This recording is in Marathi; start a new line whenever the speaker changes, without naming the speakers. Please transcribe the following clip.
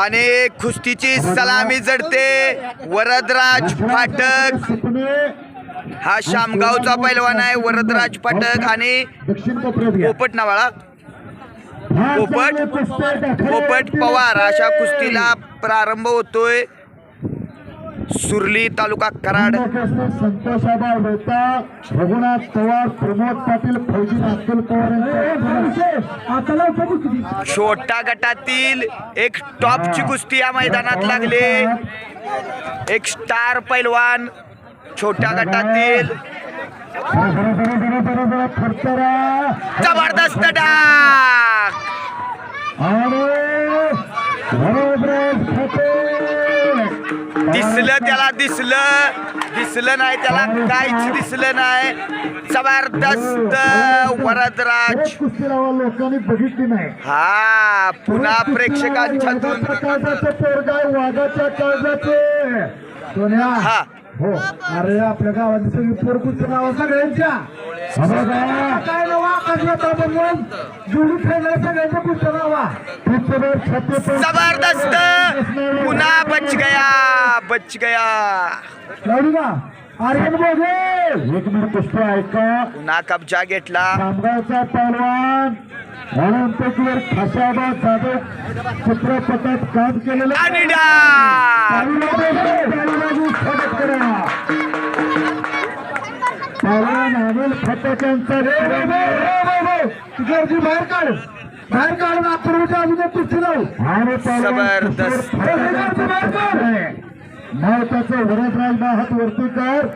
आणि कुस्तीची सलामी जडते. वरदराज फाटक. हा शामगावचा पैलवान आहे. वरदराज फाटक आणि पोपट नावाळा पोपट पोपट पवार. अशा कुस्तीला प्रारंभ होतोय. सुरली तालुका कराड.
संतोषाबा होता. रघुनाथ पवार प्रमोद पाटील फौजी अब्दुल पवार
छोटा गटातील एक टॉपची कुस्ती या मैदानात लागली. एक स्टार पैलवान छोट्या गटातील. जबरदस्त डाक. दिसलं त्याला दिसलं. दिसलं नाही त्याला काहीच दिसलं नाही. जबरदस्त वरदराज.
लोकांनी बघितली नाही
हा पुन्हा प्रेक्षकांच्यातून
काळजाचे
हा.
हो अरे आपल्या गावाची सगळी पोरकुच नाव सगळ्यांच्या काय नाव आकाशला बनवून जुळी खेळणार सगळ्यांच्या पुष्ट नावा
जबरदस्त बच गया।
आर्यन एक मिनिट पुष्प ऐका
पुन्हा कब्जा घेतला
खामगावचा पहलवान। ऑलिम्पिकवर खशाबा जाधव चित्रपटात काम केलेलं
आणि
पहलवान अनिल फटक्यांचा गर्दी बाहेर काढ. बाहेर काढून अपूर्वीच्या अजून कुस्ती लावू. आणि
जबरदस्त.
बाहेर नाव त्याचं वरदराज हात वरती कर.